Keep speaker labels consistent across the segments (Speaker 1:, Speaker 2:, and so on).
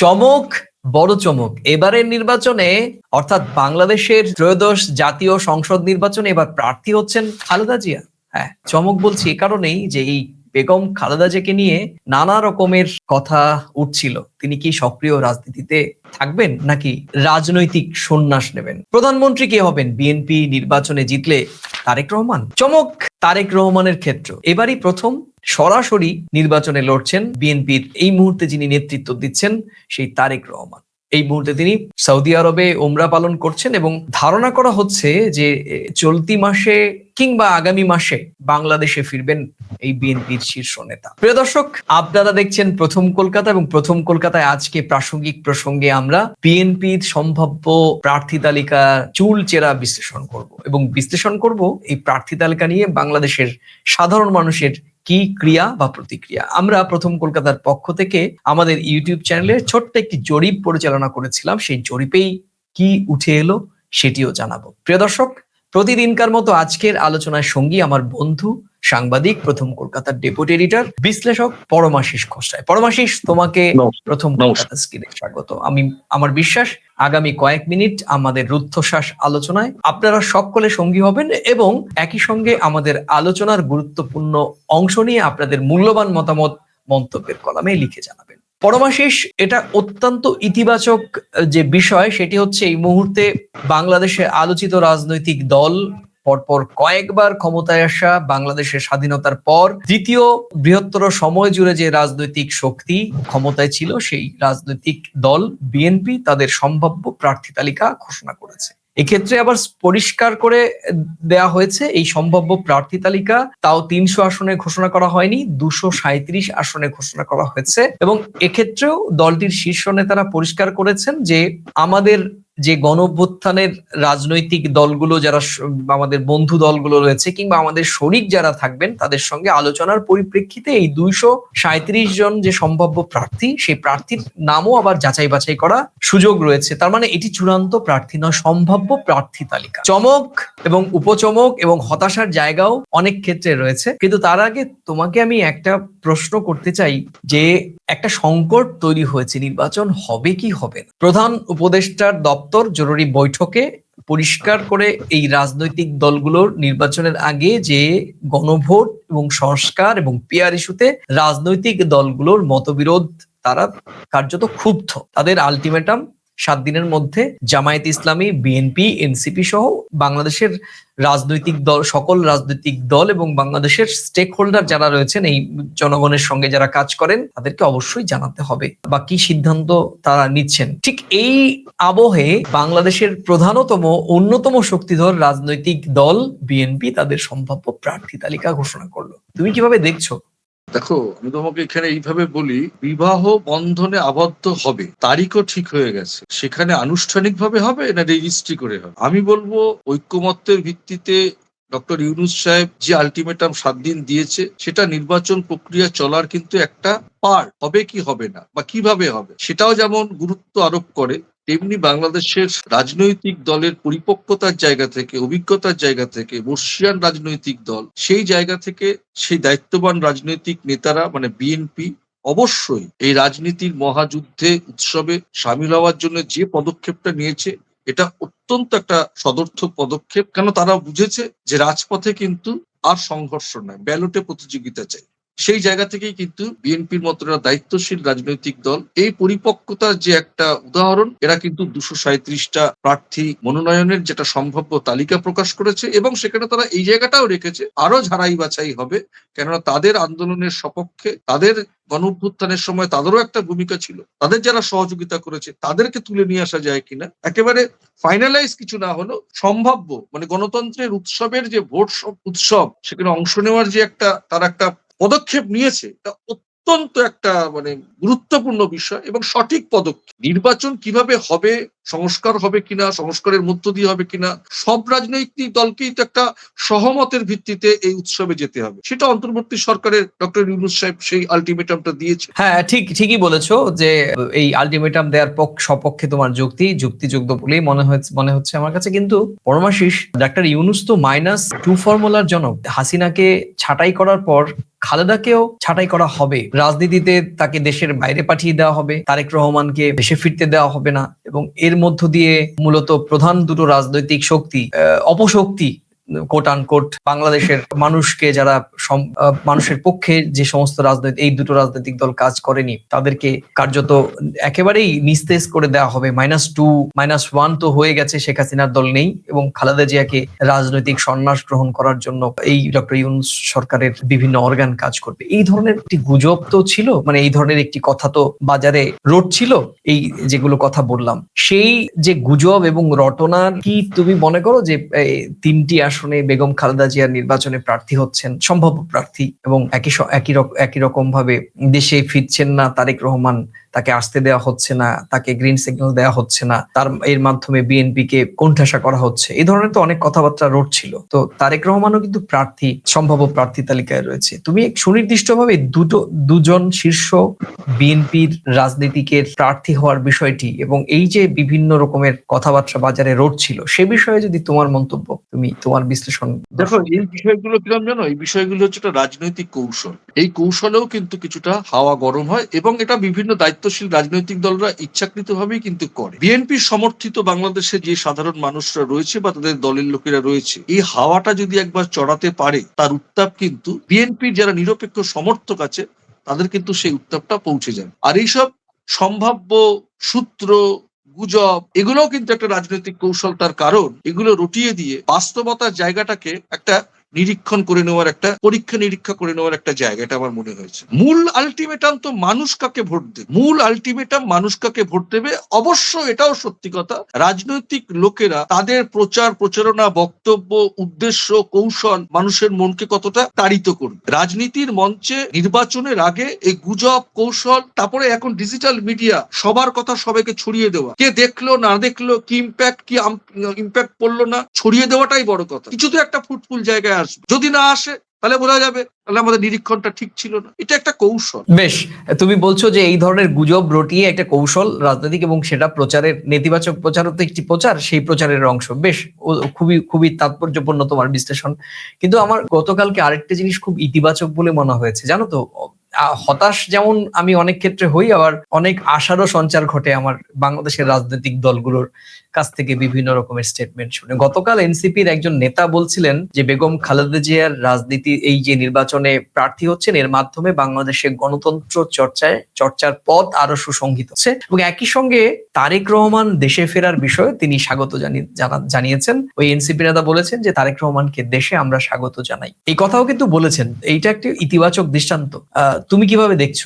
Speaker 1: চমক, বড় চমক। এবারের নির্বাচনে, অর্থাৎ বাংলাদেশের ত্রয়োদশ জাতীয় সংসদ নির্বাচনে এবার প্রার্থী হচ্ছেন খালেদা জিয়া। হ্যাঁ চমক বলছি এ কারণেই যে এই বেগম খালেদা জিয়াকে নিয়ে নানা রকমের কথা উঠছিল। তিনি কি সক্রিয় রাজনীতিতে থাকবেন নাকি রাজনৈতিক সন্ন্যাস নেবেন? প্রধানমন্ত্রী কে হবেন? বিএনপি নির্বাচনে জিতলে তারেক রহমান? চমক তারেক রহমানের ক্ষেত্র। এবারই প্রথম সরাসরি নির্বাচনে লড়ছেন বিএনপির এই মুহূর্তে যিনি নেতৃত্ব দিচ্ছেন সেই তারেক রহমান। এই মুহূর্তে তিনি সৌদি আরবে ওমরা পালন করছেন এবং ধারণা করা হচ্ছে যে চলতি মাসে কিংবা আগামী মাসে বাংলাদেশে ফিরবেন এই বিএনপির শীর্ষ নেতা। প্রিয় দর্শক, আপনারা দেখছেন প্রথম কলকাতা এবং প্রথম কলকাতায় আজকে প্রাসঙ্গিক প্রসঙ্গে আমরা বিএনপির সম্ভাব্য প্রার্থী তালিকা চুল চেরা বিশ্লেষণ করব এবং বিশ্লেষণ করব এই প্রার্থী তালিকা নিয়ে বাংলাদেশের সাধারণ মানুষের কি ক্রিয়া বা প্রতিক্রিয়া? আমরা প্রথম কলকাতার পক্ষ থেকে আমাদের ইউটিউব চ্যানেলে ছোট্ট একটি জরিপ পরিচালনা করেছিলাম। সেই জরিপেই কি উঠে এলো সেটিও জানাব। প্রিয় দর্শক প্রতিদিনকার মতো আজকের আলোচনায় সঙ্গী আমার বন্ধু সাংবাদিক প্রথম কলকাতার ডেপুটি এডিটর বিশ্লেষক পরমাশিস খোসরায় পরমাশিস তোমাকে প্রথম কলকাতা স্বাগত। আমি আমার বিশ্বাস আগামী কয়েক মিনিট আমাদের রুদ্ধশ্বাস আলোচনায় আপনারা সকলে সঙ্গী হবেন এবং একই সঙ্গে আমাদের আলোচনার গুরুত্বপূর্ণ অংশ নিয়ে আপনাদের মূল্যবান মতামত মন্তব্যের কলামে লিখে জানাবেন। পরমাশিস এটা অত্যন্ত ইতিবাচক যে বিষয়, সেটি হচ্ছে এই মুহূর্তে বাংলাদেশে আলোচিত রাজনৈতিক দল পরপর কয়েকবার ক্ষমতায় আসা বাংলাদেশের স্বাধীনতার পর দ্বিতীয় বৃহত্তর সময় জুড়ে যে রাজনৈতিক শক্তি ক্ষমতায় ছিল, সেই রাজনৈতিক দল বিএনপি তাদের সম্ভাব্য প্রার্থী তালিকা ঘোষণা করেছে। এক্ষেত্রে আবার পরিষ্কার করে দেয়া হয়েছে এই সম্ভাব্য প্রার্থী তালিকা। তাও তিনশো আসনে ঘোষণা করা হয়নি, দুশো সাঁত্রিশ আসনে ঘোষণা করা হয়েছে। এবং এক্ষেত্রেও দলটির শীর্ষ নেতারা পরিষ্কার করেছেন যে আমাদের যে গণঅভ্যুত্থানের রাজনৈতিক দলগুলো যারা আমাদের বন্ধু দলগুলো রয়েছে কিংবা আমাদের শরিক যারা থাকবেন, তাদের সঙ্গে আলোচনার পরিপ্রেক্ষিতে এই দুইশো সাঁত্রিশ জন যে সম্ভাব্য প্রার্থী, সেই প্রার্থীর নামও আবার যাচাই বাছাই করা সুযোগ রয়েছে। তার মানে এটি চূড়ান্ত প্রার্থী নয়, সম্ভাব্য প্রার্থী তালিকা। চমক এবং উপচমক এবং হতাশার জায়গাও অনেক ক্ষেত্রে রয়েছে। কিন্তু তার আগে তোমাকে আমি একটা প্রশ্ন করতে চাই যে, একটা সংকট তৈরি হয়েছে, নির্বাচন হবে কি হবে না? প্রধান উপদেষ্টার দপ্তর জরুরি বৈঠকে পরিষ্কার করে এই রাজনৈতিক দলগুলোর নির্বাচনের আগে যে গণভোট এবং সংস্কার এবং পিয়ার ইস্যুতে রাজনৈতিক দলগুলোর মতবিরোধ তারা কার্যত ক্ষুব্ধ। তাদের আলটিমেটাম সাত দিনের মধ্যে জামায়াত ইসলামী বিএনপি এনসিপি সহ বাংলাদেশের রাজনৈতিক দল, সকল রাজনৈতিক দল এবং বাংলাদেশের স্টেক হোল্ডার যারা রয়েছেন, এই জনগণের সঙ্গে যারা কাজ করেন, তাদেরকে অবশ্যই জানাতে হবে বা কি সিদ্ধান্ত তারা নিচ্ছেন। ঠিক এই আবহে বাংলাদেশের প্রধানতম, অন্যতম শক্তিধর রাজনৈতিক দল বিএনপি তাদের সম্ভাব্য প্রার্থী তালিকা ঘোষণা করল। তুমি কীভাবে দেখছ?
Speaker 2: দেখো, আমি তোমাকে এখানে এইভাবে বলি, বিবাহ বন্ধনে আবদ্ধ হবে, তারিখও ঠিক হয়ে গেছে। সেখানে আনুষ্ঠানিকভাবে হবে না রেজিস্ট্রি করে হবে? আমি বলব, ঐক্যমত্যের ভিত্তিতে ডক্টর ইউনুস সাহেব যে আলটিমেটাম সাত দিন দিয়েছে, সেটা নির্বাচন প্রক্রিয়া চলার কিন্তু একটা পার হবে কি হবে না, বা কীভাবে হবে? সেটাও যেমন গুরুত্ব আরোপ করে তেমনি বাংলাদেশের রাজনৈতিক দলের পরিপক্কতার জায়গা থেকে, অভিজ্ঞতার জায়গা থেকে, বর্ষিয়ান রাজনৈতিক দল, সেই জায়গা থেকে সেই দায়িত্ববান রাজনৈতিক নেতারা মানে বিএনপি অবশ্যই এই রাজনীতির মহাযুদ্ধে, উৎসবে সামিল হওয়ার জন্য যে পদক্ষেপটা নিয়েছে, এটা অত্যন্ত একটা সদর্থক পদক্ষেপ। কেন তারা বুঝেছে যে রাজপথে কিন্তু আর সংঘর্ষ নয়, ব্যালটে প্রতিযোগিতা চাই। সেই জায়গা থেকেই কিন্তু বিএনপির মতো দায়িত্বশীল রাজনৈতিক দল, এই পরিপক্কতার যে একটা উদাহরণ, এরা কিন্তু দুশো সাঁত্রিশটা প্রার্থী মনোনয়নের যেটা সম্ভাব্য তালিকা প্রকাশ করেছে এবং সেখানে তারা এই জায়গাটাও রেখেছে, আরও ঝাড়াই বাছাই হবে। কেননা তাদের আন্দোলনের সপক্ষে, তাদের গণঅভ্যুত্থানের সময় তাদেরও একটা ভূমিকা ছিল। তাদের যারা সহযোগিতা করেছে, তাদেরকে তুলে নিয়ে আসা যায় কিনা, একেবারে ফাইনালাইজ কিছু না হলেও সম্ভাব্য মানে গণতন্ত্রের উৎসবের যে ভোট উৎসব, সেখানে অংশ নেওয়ার যে একটা, তার একটা পদক্ষেপ নিয়েছে, এটা অত্যন্ত একটা মানে গুরুত্বপূর্ণ বিষয় এবং সঠিক পদক্ষেপ। নির্বাচন কীভাবে হবে, সংস্কার হবে কিনা, সংস্কারের মধ্য দিয়ে হবে কিনা, সব রাজনৈতিক দলকেই তো একটা সহমতের ভিত্তিতে এই উৎসবে যেতে হবে। সেটা অন্তর্বর্তী সরকারের ডক্টর ইউনুস সাহেব সেই আলটিমেটামটা দিয়েছে।
Speaker 1: হ্যাঁ ঠিক, ঠিকই বলেছ যে এই আলটিমেটাম দেওয়ার পক্ষ সপক্ষে তোমার যুক্তি, যুক্তিযুক্ত বলেই মনে হচ্ছে মনে হচ্ছে আমার কাছে। কিন্তু পরমাশিস, ডাক্তার ইউনুস তো মাইনাস টু ফর্মুলার জনক। হাসিনাকে ছাঁটাই করার পর খালেদাকেও ছাঁটাই করা হবে। রাজনীতিতে তাকে দেশের বাইরে পাঠিয়ে দেওয়া হবে। তারেক রহমানকে দেশে ফিরতে দেওয়া হবে না। এবং এর মধ্য দিয়ে মূলত প্রধান দুটো রাজনৈতিক শক্তি অপশক্তি কোট আনকোট বাংলাদেশের মানুষকে যারা মানুষের পক্ষে যে সমস্ত রাজনৈতিক, এই দুটো রাজনৈতিক দল কাজ করেনি, তাদেরকে কার্যত একেবারেই নিস্তেজ করে দেওয়া হবে। মাইনাস টু মাইনাস ওয়ান তো হয়ে গেছে, শেখ হাসিনার দল নেই এবং খালেদা জিয়াকে রাজনৈতিক সন্ন্যাস গ্রহণ করার জন্য এই ডক্টর ইউনুস সরকারের বিভিন্ন অর্গান কাজ করবে। এই ধরনের একটি গুজব তো ছিল মানে এই ধরনের একটি কথা তো বাজারে রোড ছিল, এই যেগুলো কথা বললাম। সেই যে গুজব এবং রটনার কি তুমি মনে করো যে তিনটি আসনে বেগম খালেদা জিয়ার নির্বাচনে প্রার্থী হচ্ছেন সম্ভাব্য প্রার্থী এবং একই একই একই রকম ভাবে দেশে ফিরছেন না তারেক রহমান তাকে আসতে দেওয়া হচ্ছে না, তাকে গ্রিন সিগন্যাল দেওয়া হচ্ছে না, তার, এর মাধ্যমে বিএনপি কে কোণঠাসা করা হচ্ছে। এই ধরনের তো অনেক কথাবার্তা রোড ছিল তো তারেক রহমানও কিন্তু প্রার্থী, সম্ভাব্য প্রার্থী তালিকায় রয়েছে। তুমি সুনির্দিষ্টভাবে দুটো, দুজন শীর্ষ বিএনপির রাজনীতিকের প্রার্থী হওয়ার বিষয়টি এবং এই যে বিভিন্ন রকমের কথাবার্তা বাজারে রোড ছিল সে বিষয়ে যদি তোমার মন্তব্য, তুমি তোমার বিশ্লেষণ
Speaker 2: দেখো, এই বিষয়গুলো কিরম জানো? এই বিষয়গুলো হচ্ছে রাজনৈতিক কৌশল। এই কৌশলেও কিন্তু কিছুটা হাওয়া গরম হয় এবং এটা বিভিন্ন দায়িত্বশীল রাজনৈতিক দলরা ইচ্ছাকৃতভাবেই কিন্তু করে। বিএনপি সমর্থিত বাংলাদেশে যে সাধারণ মানুষরা রয়েছে বা তাদের দলের লোকেরা রয়েছে, এই হাওয়াটা যদি একবার চড়াতে পারে, তার উত্তাপ কিন্তু বিএনপির যারা নিরপেক্ষ সমর্থক আছে, তাদের কিন্তু সেই উত্তাপটা পৌঁছে যায় আর এইসব সম্ভাব্য সূত্র, গুজব, এগুলোও কিন্তু একটা রাজনৈতিক কৌশল তার কারণ। এগুলো রটিয়ে দিয়ে বাস্তবতার জায়গাটাকে একটা নিরীক্ষণ করে নেওয়ার একটা, পরীক্ষা নিরীক্ষা করে নেওয়ার একটা জায়গা, এটা আমার মনে হয়েছে। মূল আলটিমেটাম তো মানুষ কাকে ভোট দেবে? মূল আলটিমেটাম মানুষ কাকে ভোট দেবে? অবশ্য এটাও সত্যি কথা, রাজনৈতিক লোকেরা তাদের প্রচার, প্রচারণা, বক্তব্য, উদ্দেশ্য, কৌশল মানুষের মনকে কতটা তাড়িত করবে? রাজনীতির মঞ্চে নির্বাচনের আগে এই গুজব, কৌশল, তারপরে এখন ডিজিটাল মিডিয়া সবার কথা সবাইকে ছড়িয়ে দেওয়া। কে দেখল, না দেখল, কি ইম্প্যাক্ট কি ইম্প্যাক্ট পড়ল না, ছড়িয়ে দেওয়াটাই বড় কথা। কিছু তো একটা ফুটফুল জায়গায় আসবে যদি না আসে, তাহলে বোঝা যাবে তাহলে আমাদের নিরীক্ষণটা ঠিক ছিল না। এটা একটা কৌশল।
Speaker 1: বেশ, তুমি বলছো যে এই ধরনের গুজব রটিয়ে একটা কৌশল, রাজনৈতিক এবং সেটা প্রচারের নেতিবাচক প্রচার তো একটি প্রচার, সেই প্রচারের অংশ। বেশ খুবই খুবই তাৎপর্যপূর্ণ তোমার বিশ্লেষণ। কিন্তু আমার গতকালকে আরেকটা জিনিস খুব ইতিবাচক বলে মনে হয়েছে। জানো তো হতাশ যেমন আমি অনেক ক্ষেত্রে হই, আবার অনেক আশারও সঞ্চার ঘটে আমার বাংলাদেশের রাজনৈতিক দলগুলোর কাছ থেকে বিভিন্ন রকমের স্টেটমেন্ট শুনে। গতকাল এনসিপির একজন নেতা বলছিলেন যে, বেগম খালেদা জিয়ার রাজনীতি, এই যে নির্বাচনে প্রার্থী হচ্ছেন, এর মাধ্যমে বাংলাদেশে গণতন্ত্র চর্চায়, চর্চার পথ আরও সুসংগীত হচ্ছে এবং একই সঙ্গে তারেক রহমান দেশে ফেরার বিষয়ে তিনি স্বাগত জানি- জানিয়েছেন। ওই এনসিপি নেতা বলেছেন যে, তারেক রহমানকে দেশে আমরা স্বাগত জানাই। এই কথাও কিন্তু বলেছেন। এইটা একটি ইতিবাচক দৃষ্টান্ত। তুমি কীভাবে দেখছ?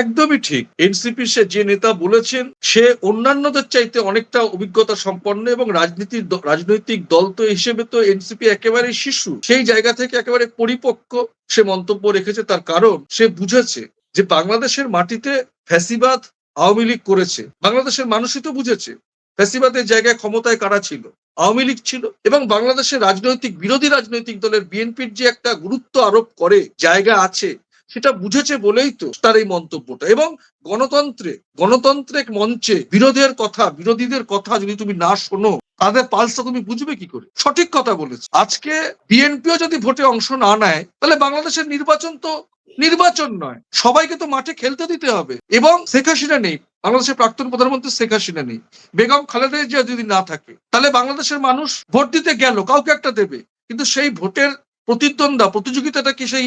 Speaker 2: একদমই ঠিক। এনসিপি সে যে নেতা বলেছেন, সে অন্যান্যদের চাইতে অনেকটা অভিজ্ঞতা সম্পন্ন এবং রাজনীতির রাজনৈতিক দল তো হিসেবে তো এনসিপি একেবারে শিশু। সেই জায়গা থেকে একেবারে পরিপক্ক সে মন্তব্য রেখেছে তার কারণ সে বুঝেছে যে বাংলাদেশের মাটিতে ফ্যাসিবাদ আওয়ামী লীগ করেছে। বাংলাদেশের মানুষই তো বুঝেছে, ফ্যাসিবাদের জায়গায় ক্ষমতায় কারা ছিল, আওয়ামী লীগ ছিল এবং বাংলাদেশের রাজনৈতিক, বিরোধী রাজনৈতিক দলের বিএনপির যে একটা গুরুত্ব আরোপ করে, জায়গা আছে সেটা বুঝেছে বলেই তো তার এই মন্তব্যটা। এবং গণতন্ত্রে গণতন্ত্রের মঞ্চে বিরোধের কথা, বিরোধীদের কথা যদি তুমি না শোনো, তাদের পালসটা তুমি বুঝবে কি করে? সঠিক কথা বলেছে। আজকে বিএনপিও যদি ভোটে অংশ না নেয়, তাহলে বাংলাদেশের নির্বাচন তো নির্বাচন নয়। সবাইকে তো মাঠে খেলতে দিতে হবে। এবং শেখ হাসিনা নেই। বাংলাদেশের প্রাক্তন প্রধানমন্ত্রী শেখ হাসিনা নেই। বেগম খালেদা জিয়া যদি না থাকে, তাহলে বাংলাদেশের মানুষ ভোট দিতে গেল, কাউকে একটা দেবে। কিন্তু সেই ভোটের প্রতিদ্বন্দ্বা প্রতিযোগিতাটা কি সেই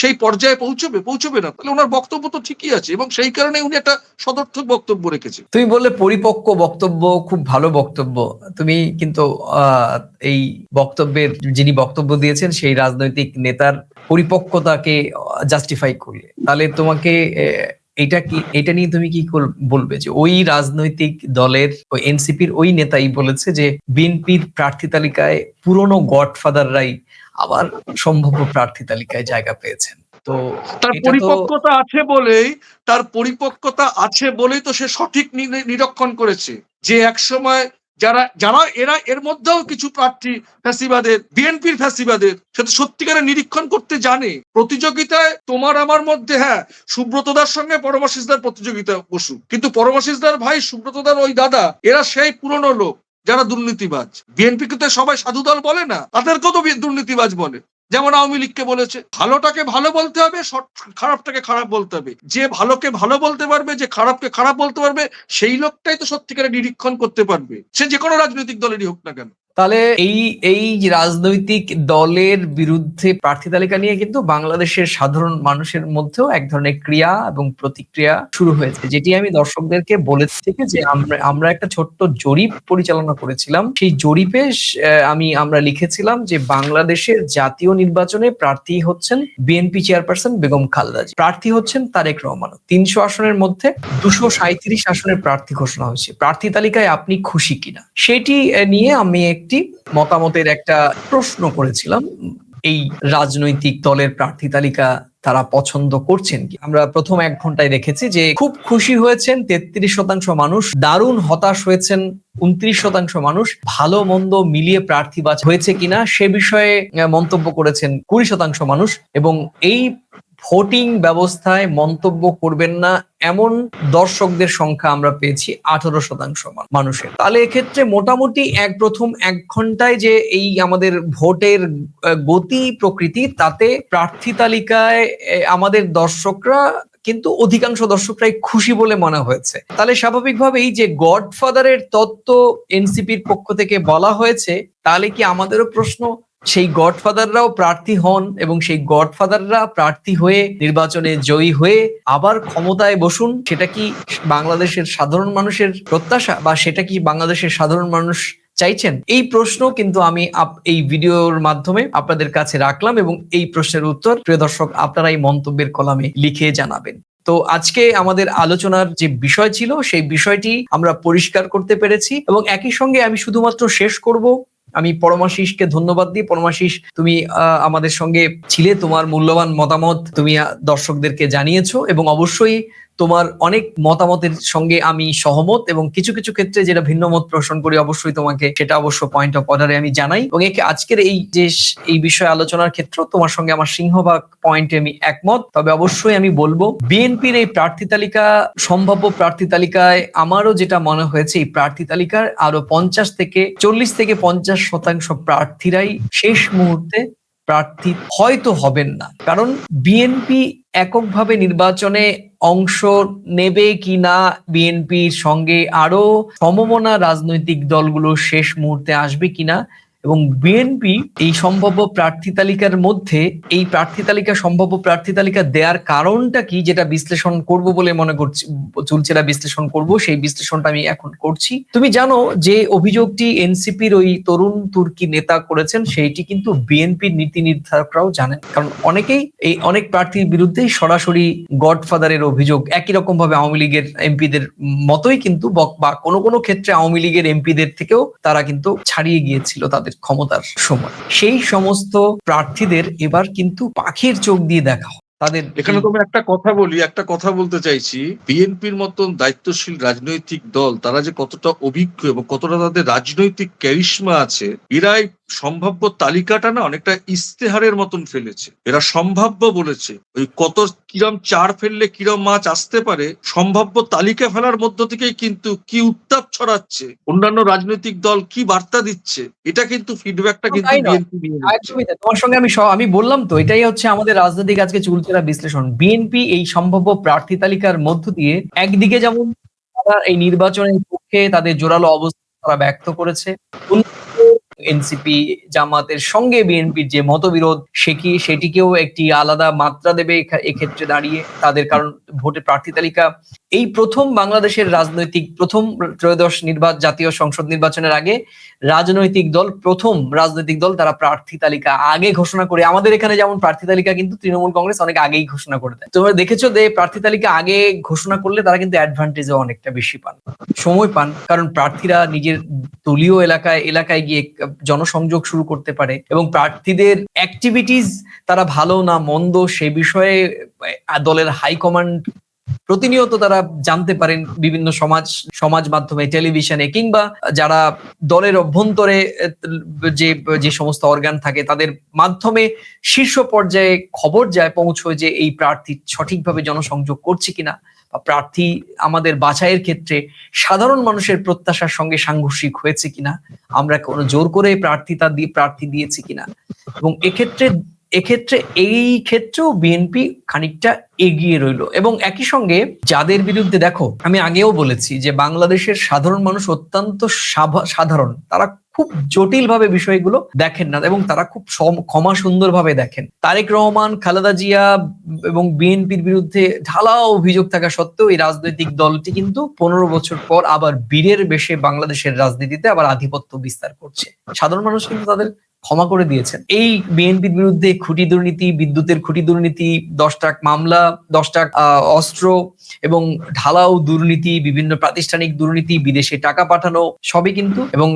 Speaker 2: সেই পর্যায়ে পৌঁছবে পৌঁছবে না। তাহলে ওনার বক্তব্য তো ঠিকই আছে এবং সেই কারণে উনি একটা সদর্থক বক্তব্য রেখেছে
Speaker 1: তুমি বললে পরিপক্ক বক্তব্য, খুব ভালো বক্তব্য। তুমি কিন্তু এই বক্তব্যের যিনি বক্তব্য দিয়েছেন, সেই রাজনৈতিক নেতার পরিপক্কতাকে জাস্টিফাই করলে। তাহলে তোমাকে এটা কি, এটা নিয়ে তুমি কি বলবে যে ওই রাজনৈতিক দলের, ওই এনসিপির ওই নেতাই বলেছে যে বিএনপির প্রার্থী তালিকায় পুরনো গডফাদাররাই আবার সম্ভাব্য প্রার্থী তালিকায় জায়গা পেয়েছেন। তো
Speaker 2: তার পরিপক্কতা আছে বলেই তার পরিপক্কতা আছে বলেই তো সে সঠিক নিরীক্ষণ করেছে। যে এক সময় যারা যারা এরা এর মধ্যেও কিছু প্রার্থী ফ্যাসিবাদের বিএনপির ফ্যাসিবাদের সে তো সত্যিকারের নিরীক্ষণ করতে জানে। প্রতিযোগিতায় তোমার আমার মধ্যে হ্যাঁ সুব্রতদার সঙ্গে পরমাশিসদার প্রতিযোগিতা বসুক। কিন্তু পরমাশিসদার ভাই সুব্রতদার ওই দাদা এরা সেই পুরনো লোক। যারা দুর্নীতিবাজ। বিএনপি কে তো সবাই সাধু দল বলে না, তাদেরকেও তো দুর্নীতিবাজ বলে। যেমন আওয়ামী লীগকে বলেছে, ভালোটাকে ভালো বলতে হবে খারাপটাকে খারাপ বলতে হবে। যে ভালোকে ভালো বলতে পারবে, যে খারাপকে খারাপ বলতে পারবে, সেই লোকটাই তো সত্যিকারের নিরীক্ষণ করতে পারবে। সে যে কোনো রাজনৈতিক দলেরই হোক না কেন।
Speaker 1: তাহলে এই এই রাজনৈতিক দলের বিরুদ্ধে প্রার্থী তালিকা নিয়ে কিন্তু বাংলাদেশের সাধারণ মানুষের মধ্যেও এক ধরনের ক্রিয়া এবং প্রতিক্রিয়া শুরু হয়েছে, যেটি আমি দর্শকদেরকে বলেছি থেকে যে আমরা আমরা একটা ছোট্ট জরিপ পরিচালনা করেছিলাম। সেই জরিপে আমি, আমরা লিখেছিলাম যে বাংলাদেশের জাতীয় নির্বাচনে প্রার্থী হচ্ছেন বিএনপি চেয়ারপারসন বেগম খালেদা। প্রার্থী হচ্ছেন তারেক রহমান। তিনশো আসনের মধ্যে দুশো সাঁত্রিশ আসনের প্রার্থী ঘোষণা হয়েছে। প্রার্থী তালিকায় আপনি খুশি কিনা? সেটি নিয়ে আমি একটি মতামতের একটা প্রশ্ন করেছিলাম। এই রাজনৈতিক দলের প্রার্থী তালিকা তারা পছন্দ করছেন কি? আমরা প্রথম এক ঘন্টায় দেখেছি যে খুব খুশি হয়েছেন তেত্রিশ শতাংশ মানুষ, দারুণ হতাশ হয়েছেন উনত্রিশ শতাংশ মানুষ, ভালো মন্দ মিলিয়ে প্রার্থী বাছা হয়েছে কিনা সে বিষয়ে মন্তব্য করেছেন কুড়ি শতাংশ মানুষ এবং এই ভোটিং ব্যবস্থায় মন্তব্য করবেন না, এমন দর্শকদের সংখ্যা আমরা পেয়েছি আঠারো শতাংশ মানুষের। তাহলে এক্ষেত্রে মোটামুটি এক প্রথম এক ঘন্টায় যে এই আমাদের ভোটের গতি প্রকৃতি, তাতে প্রার্থী তালিকায় আমাদের দর্শকরা কিন্তু অধিকাংশ দর্শকরাই খুশি বলে মনে হয়েছে। তাহলে স্বাভাবিকভাবেই যে গডফাদারের তত্ত্ব এনসিপির পক্ষ থেকে বলা হয়েছে, তাহলে কি আমাদেরও প্রশ্ন সেই গডফাদাররাও প্রার্থী হন এবং সেই গডফাদাররা প্রার্থী হয়ে নির্বাচনে জয়ী হয়ে আবার ক্ষমতায় বসুন, সেটা কি বাংলাদেশের সাধারণ মানুষের প্রত্যাশা বা সেটা কি বাংলাদেশের সাধারণ মানুষ চাইছেন? এই প্রশ্ন কিন্তু আমি এই ভিডিওর মাধ্যমে আপনাদের কাছে রাখলাম এবং এই প্রশ্নের উত্তর প্রিয় দর্শক আপনারা এই মন্তব্যের কলামে লিখে জানাবেন। তো আজকে আমাদের আলোচনার যে বিষয় ছিল, সেই বিষয়টি আমরা পরিষ্কার করতে পেরেছি এবং একই সঙ্গে আমি শুধুমাত্র শেষ করব আমি পরমাশিসকে ধন্যবাদ দিই। পরমাশিস তুমি আমাদের সঙ্গে ছিলে। তোমার মূল্যবান মতামত তুমি দর্শকদেরকে জানিয়েছো এবং অবশ্যই তোমার অনেক মতামতের সঙ্গে আমি সহমত এবং কিছু কিছু ক্ষেত্রে যেটা ভিন্ন মত পোষণ করি, অবশ্যই তোমাকে সেটা অবশ্য পয়েন্ট অফ অর্ডারে আমি জানাই এবং একে আজকের এই যে এই বিষয়ে আলোচনার ক্ষেত্রে তোমার সঙ্গে আমার সিংহভাগ পয়েন্টে আমি একমত। তবে অবশ্যই আমি বলব বিএনপির এই প্রার্থী তালিকা, সম্ভাব্য প্রার্থী তালিকায় আমারও যেটা মনে হয়েছে, এই প্রার্থী তালিকার আরও পঞ্চাশ থেকে চল্লিশ থেকে পঞ্চাশ শতাংশ প্রার্থীরাই শেষ মুহূর্তে প্রার্থী হয়তো হবেন না। কারণ বিএনপি এককভাবে নির্বাচনে অংশ নেবে কি না বিএনপির সঙ্গে আরও সমমনা রাজনৈতিক দলগুলো শেষ মুহূর্তে আসবে কিনা এবং বিএনপি এই সম্ভাব্য প্রার্থী তালিকার মধ্যে এই প্রার্থী তালিকা, সম্ভাব্য প্রার্থী তালিকা দেওয়ার কারণটা কি যেটা বিশ্লেষণ করব বলে মনে করছি চুলচেরা বিশ্লেষণ করব, সেই বিশ্লেষণটা আমি এখন করছি। তুমি জানো যে অভিযোগটি এনসিপির ওই তরুণ তুর্কি নেতা করেছেন, সেইটি কিন্তু বিএনপির নীতি নির্ধারকরাও জানেন। কারণ অনেকেই এই অনেক প্রার্থীর বিরুদ্ধেই সরাসরি গডফাদারের অভিযোগ, একই রকম ভাবে আওয়ামী লীগের এমপিদের মতোই কিন্তু, বা কোনো কোনো ক্ষেত্রে আওয়ামী লীগের এমপিদের থেকেও তারা কিন্তু ছাড়িয়ে গিয়েছিল তাদের ক্ষমতার সময় সেই সমস্ত প্রার্থীদের এবার কিন্তু পাখির চোখ দিয়ে দেখা হয়। তাদের
Speaker 2: এখানে তো আমি একটা কথা বলি একটা কথা বলতে চাইছি বিএনপির মতন দায়িত্বশীল রাজনৈতিক দল তারা যে কতটা অভিজ্ঞ এবং কতটা তাদের রাজনৈতিক ক্যারিশমা আছে এরাই সম্ভাব্য তালিকাটা না অনেকটা ইস্তেহারের মতন ফেলেছে। এরা সম্ভাব্য বলেছে। ওই কত কিরম চার ফেললে কিরম মাছ আসতে পারে সম্ভাব্য তালিকা ফেলার মধ্য থেকেই কিন্তু কি উত্তাপ ছড়াচ্ছে অন্যান্য রাজনৈতিক দল কি বার্তা দিচ্ছে এটা কিন্তু ফিডব্যাকটা কিন্তু বিএনপি।
Speaker 1: তোমার সঙ্গে আমি আমি বললাম তো এটাই হচ্ছে আমাদের রাজনৈতিক আজকে চুলচেরা বিশ্লেষণ। বিএনপি এই সম্ভাব্য প্রার্থী তালিকার মধ্য দিয়ে একদিকে যেমন তারা এই নির্বাচনের পক্ষে তাদের জোরালো অবস্থা তারা ব্যক্ত করেছে এনসিপি জামাতের সঙ্গে বিএনপির যে মতবিরোধ, সে কি সেটিকেও একটি আলাদা মাত্রা দেবে এক্ষেত্রে দাঁড়িয়ে? তাদের কারণ, ভোটের প্রার্থী তালিকা এই প্রথম বাংলাদেশের রাজনৈতিক, প্রথম ত্রয়োদশ নির্বাচন জাতীয় সংসদ নির্বাচনের আগে রাজনৈতিক দল, প্রথম রাজনৈতিক দল তারা প্রার্থী তালিকা আগে ঘোষণা করে, আমাদের এখানে যেমন প্রার্থী তালিকা কিন্তু তৃণমূল কংগ্রেস অনেক আগেই ঘোষণা করে দেয়। তোমরা দেখেছ যে প্রার্থী তালিকা আগে ঘোষণা করলে তারা কিন্তু অ্যাডভান্টেজও অনেকটা বেশি পান। সময় পান, কারণ প্রার্থীরা নিজের দলীয় এলাকায় এলাকায় গিয়ে জনসংযোগ শুরু করতে পারে এবং প্রার্থীদের অ্যাক্টিভিটিস তারা ভালো না মন্দ সে বিষয়ে দলের হাইকমান্ড প্রতিনিয়ত তারা জানতে পারেন বিভিন্ন সমাজ সমাজ মাধ্যমে, টেলিভিশনে, কিংবা যারা দলের অভ্যন্তরে, যে যে সমস্ত অর্গান থাকে, তাদের মাধ্যমে শীর্ষ পর্যায়ে খবর যায়, পৌঁছয় যে এই প্রার্থী সঠিকভাবে জনসংযোগ করছে কিনা প্রার্থী আমাদের বাছাইয়ের ক্ষেত্রে সাধারণ মানুষের প্রত্যাশার সঙ্গে সাংঘর্ষিক হয়েছে কিনা, আমরা কোনো জোর করে প্রার্থিতা দিয়ে প্রার্থী দিয়েছি কিনা, এবং এক্ষেত্রে এক্ষেত্রে এই ক্ষেত্রেও বিএনপি খানিকটা এগিয়ে রইল। এবং একই সঙ্গে যাদের বিরুদ্ধে দেখো, আমি আগেও বলেছি যে বাংলাদেশের সাধারণ মানুষ অত্যন্ত সাধারণ। তারা খুব জটিল ভাবে বিষয়গুলো দেখেন না এবং তারা খুব ক্ষমা সুন্দরভাবে দেখেন। তারেক রহমান, খালেদা জিয়া এবং বিএনপির বিরুদ্ধে ঢালাও অভিযোগ থাকা সত্ত্বেও এই রাজনৈতিক দলটি কিন্তু পনেরো বছর পর আবার বীরের বেশে বাংলাদেশের রাজনীতিতে আবার আধিপত্য বিস্তার করছে। সাধারণ মানুষ কিন্তু তাদের ক্ষমা করে দিয়েছেন। এই বিএনপির বিরুদ্ধে খুঁটি দুর্নীতি, বিদ্যুতের খুঁটি দুর্নীতি দশ টাক মামলা দশ টাক অস্ত্র এবং ঢালাও দুর্নীতি, বিভিন্ন প্রাতিষ্ঠানিক দুর্নীতি, বিদেশে টাকা পাঠানো, সবই কিন্তু এবং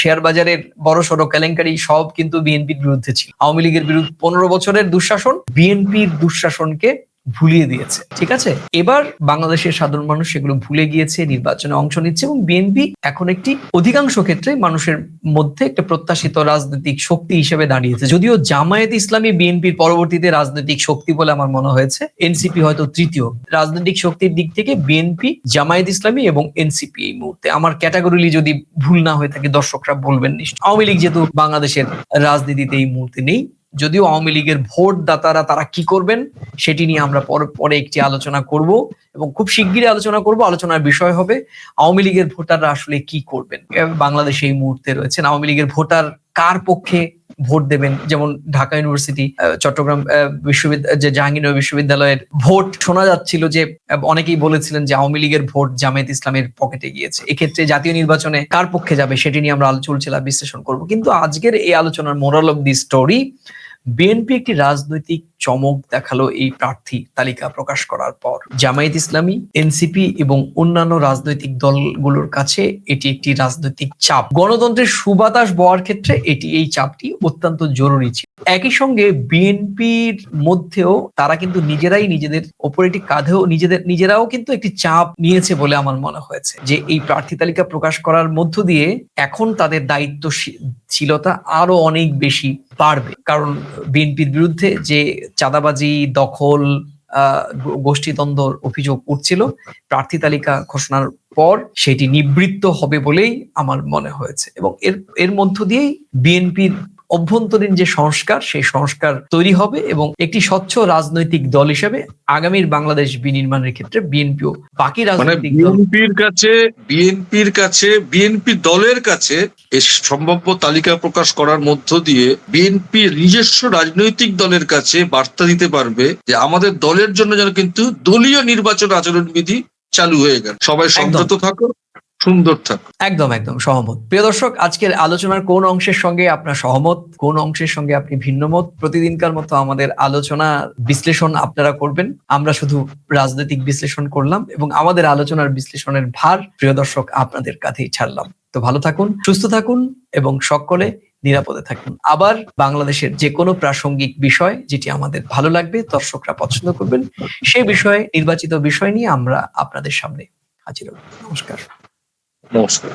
Speaker 1: শেয়ার বাজারের বড় সড়ো কেলেঙ্কারি সব কিন্তু বিএনপির বিরুদ্ধে ছিল। আওয়ামী লীগের বিরুদ্ধে পনেরো বছরের দুঃশাসন, বিএনপির দুঃশাসনকে ভুলিয়ে দিয়েছে, ঠিক আছে? এবার বাংলাদেশের সাধারণ মানুষ সেগুলো ভুলে গিয়েছে, নির্বাচনে অংশ নিচ্ছে এবং বিএনপি এখন একটি অধিকাংশ ক্ষেত্রে মানুষের মধ্যে একটা প্রত্যাশিত রাজনৈতিক শক্তি হিসেবে দাঁড়িয়েছে। যদিও জামায়াত ইসলামী বিএনপির পরবর্তীতে রাজনৈতিক শক্তি বলে আমার মনে হয়েছে এনসিপি হয়তো তৃতীয়। রাজনৈতিক শক্তির দিক থেকে বিএনপি জামায়াত ইসলামী এবং এনসিপি এই মুহূর্তে। আমার ক্যাটাগরিলি যদি ভুল না হয়ে থাকে, দর্শকরা বলবেন নিশ্চয় আওয়ামী লীগ যেহেতু বাংলাদেশের রাজনীতিতে এই মুহূর্তে নেই যদিও আওয়ামী লীগের ভোটদাতারা তারা কি করবেন সেটি নিয়ে আমরা পর, পরে একটি আলোচনা করব এবং খুব শিগগিরই আলোচনা করব। আলোচনার বিষয় হবে আওয়ামী লীগের ভোটাররা আসলে কি করবেন? বাংলাদেশে এই মুহূর্তে রয়েছেন আওয়ামী লীগের ভোটার কার পক্ষে ভোট দেবেন? যেমন ঢাকা ইউনিভার্সিটি চট্টগ্রাম বিশ্ববিদ্যালয় যে জাহাঙ্গীরনগর বিশ্ববিদ্যালয়ের ভোট। শোনা যাচ্ছিল যে অনেকেই বলেছিলেন যে আওয়ামী লীগের ভোট জামায়াত ইসলামের পকেটে গিয়েছে। এক্ষেত্রে জাতীয় নির্বাচনে কার পক্ষে যাবে সেটি নিয়ে আমরা আলো- চলছিল বিশ্লেষণ করব। কিন্তু আজকের এই আলোচনার moral of the story BNP একটি রাজনৈতিক চমক দেখাল এই প্রার্থী তালিকা প্রকাশ করার পর। জামায়াত ইসলামী, এনসিপি এবং অন্যান্য রাজনৈতিক দলগুলোর কাছে এটি একটি রাজনৈতিক চাপ। গণতন্ত্রের সুবাতাস বওয়ার ক্ষেত্রে এটি, এই চাপটি অত্যন্ত জরুরি ছিল। একই সঙ্গে বিএনপির মধ্যেও তারা কিন্তু নিজেরাই নিজেদের ওপর একটি কাঁধেও নিজেদের, নিজেরাও কিন্তু একটি চাপ নিয়েছে বলে আমার মনে হয়েছে। যে এই প্রার্থী তালিকা প্রকাশ করার মধ্য দিয়ে এখন তাদের দায়িত্বশীলতা আরও অনেক বেশি বাড়বে। কারণ বিএনপির বিরুদ্ধে যে চাঁদাবাজি, দখল গোষ্ঠীদ্বন্দ্বর অভিযোগ উঠছিল। প্রার্থী তালিকা ঘোষণার পর সেটি নিবৃত্ত হবে বলেই আমার মনে হয়েছে। এবং এর এর মধ্য দিয়েই বিএনপির অভ্যন্তরীণ যে সংস্কার সেই সংস্কার তৈরি হবে এবং একটি স্বচ্ছ রাজনৈতিক দল হিসেবে আগামীর বাংলাদেশ বিনির্মাণের ক্ষেত্রে বিএনপিও বাকি
Speaker 2: মানে
Speaker 1: রাজনৈতিক
Speaker 2: বিএনপির কাছে বিএনপির কাছে বিএনপি দলের কাছে সম্ভাব্য তালিকা প্রকাশ করার মধ্য দিয়ে বিএনপি নিজস্ব রাজনৈতিক দলের কাছে বার্তা দিতে পারবে যে আমাদের দলের জন্য যেন কিন্তু দলীয় নির্বাচন আচরণবিধি চালু হয়ে গেল। সবাই সংযত থাকো সুন্দর থাকো।
Speaker 1: একদম একদম, সহমত। প্রিয় দর্শক, আজকের আলোচনার কোন অংশের সঙ্গে আপনার সহমত? কোন অংশের সঙ্গে আপনি ভিন্নমত? প্রতিদিনকার মতো আমাদের আলোচনা বিশ্লেষণ আপনারা করবেন। আমরা শুধু রাজনৈতিক বিশ্লেষণ করলাম এবং আমাদের আলোচনার বিশ্লেষণের ভার প্রিয় দর্শক, আপনাদের কাছেই ছাড়লাম। তো ভালো থাকুন, সুস্থ থাকুন এবং সকলে নিরাপদে থাকুন। আবার বাংলাদেশের যে কোনো প্রাসঙ্গিক বিষয় যেটি আমাদের ভালো লাগবে, দর্শকরা পছন্দ করবেন, সেই বিষয়ে, নির্বাচিত বিষয় নিয়ে আমরা আপনাদের সামনে হাজির হব। নমস্কার।
Speaker 2: নমস্কার